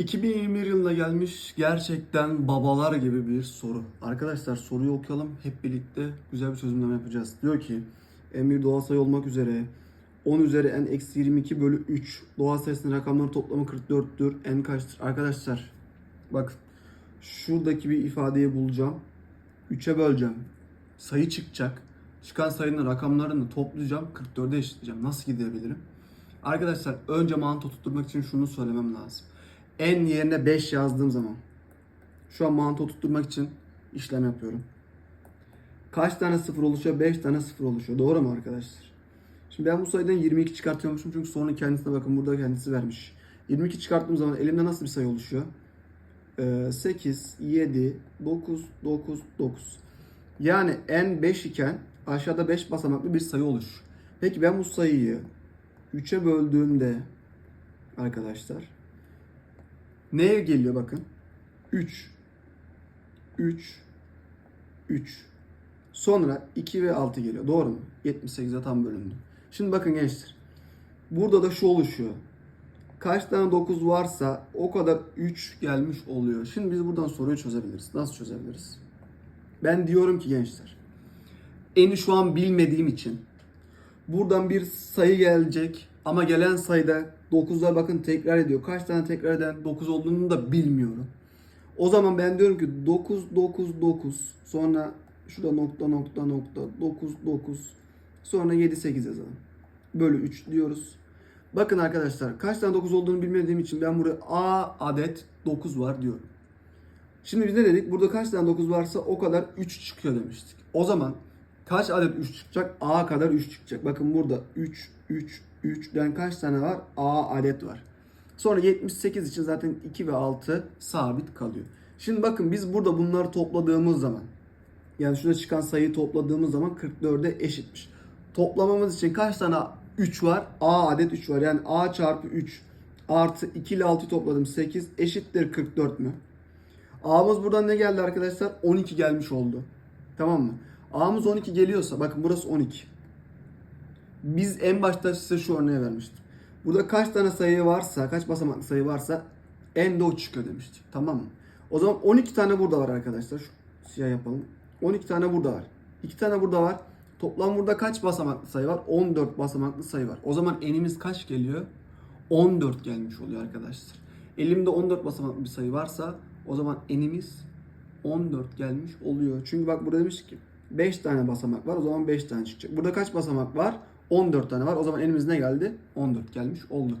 2021 yılına gelmiş gerçekten babalar gibi bir soru. Arkadaşlar soruyu okuyalım hep birlikte güzel bir çözümleme yapacağız. Diyor ki emir doğal sayı olmak üzere 10 üzeri n eksi 22 bölü 3 doğal sayısının rakamları toplamı 44'tür. n kaçtır? Arkadaşlar bak şuradaki bir ifadeyi bulacağım. 3'e böleceğim. Sayı çıkacak. Çıkan sayının rakamlarını toplayacağım. 44'e eşitleyeceğim. Nasıl gidebilirim? Arkadaşlar önce mantığı tutturmak için şunu söylemem lazım. En yerine 5 yazdığım zaman şu an mantığı tutturmak için işlem yapıyorum. Kaç tane sıfır oluşuyor? 5 tane sıfır oluşuyor. Doğru mu arkadaşlar? Şimdi ben bu sayıdan 22 çıkartıyormuşum çünkü sonra kendisine bakın burada kendisi vermiş. 22 çıkarttığım zaman elimde nasıl bir sayı oluşuyor? Ee, 8, 7, 9, 9, 9. Yani n 5 iken aşağıda 5 basamaklı bir sayı olur. Peki ben bu sayıyı 3'e böldüğümde arkadaşlar neye geliyor bakın? 3 3 3 Sonra 2 ve 6 geliyor. Doğru mu? 78'e tam bölündü. Şimdi bakın gençler. Burada da şu oluşuyor. Kaç tane 9 varsa o kadar 3 gelmiş oluyor. Şimdi biz buradan soruyu çözebiliriz. Nasıl çözebiliriz? Ben diyorum ki gençler. Eni şu an bilmediğim için buradan bir sayı gelecek ama gelen sayıda 9'lar bakın tekrar ediyor. Kaç tane tekrar eden 9 olduğunu da bilmiyorum. O zaman ben diyorum ki 9 9 9 sonra şurada nokta nokta nokta 9 9 sonra 7 8 yazalım. Bölü 3 diyoruz. Bakın arkadaşlar kaç tane 9 olduğunu bilmediğim için ben buraya A adet 9 var diyorum. Şimdi biz ne dedik? Burada kaç tane 9 varsa o kadar 3 çıkıyor demiştik. O zaman kaç adet 3 çıkacak? A kadar 3 çıkacak. Bakın burada 3, 3, 3'den kaç tane var? A adet var. Sonra 78 için zaten 2 ve 6 sabit kalıyor. Şimdi bakın biz burada bunları topladığımız zaman yani şurada çıkan sayıyı topladığımız zaman 44'e eşitmiş. Toplamamız için kaç tane 3 var? A adet 3 var. Yani A çarpı 3 artı 2 ile 6'yı topladım 8 eşittir 44 mü? A'mız buradan ne geldi arkadaşlar? 12 gelmiş oldu. Tamam mı? A'mız 12 geliyorsa bakın burası 12. Biz en başta size şu örneği vermiştim. Burada kaç tane sayı varsa, kaç basamaklı sayı varsa en de çıkıyor demiştik. Tamam mı? O zaman 12 tane burada var arkadaşlar. Şu siyah yapalım. 12 tane burada var. 2 tane burada var. Toplam burada kaç basamaklı sayı var? 14 basamaklı sayı var. O zaman enimiz kaç geliyor? 14 gelmiş oluyor arkadaşlar. Elimde 14 basamaklı bir sayı varsa o zaman enimiz 14 gelmiş oluyor. Çünkü bak burada demiş ki 5 tane basamak var o zaman 5 tane çıkacak. Burada kaç basamak var? 14 tane var. O zaman elimiz ne geldi? 14 gelmiş oldu.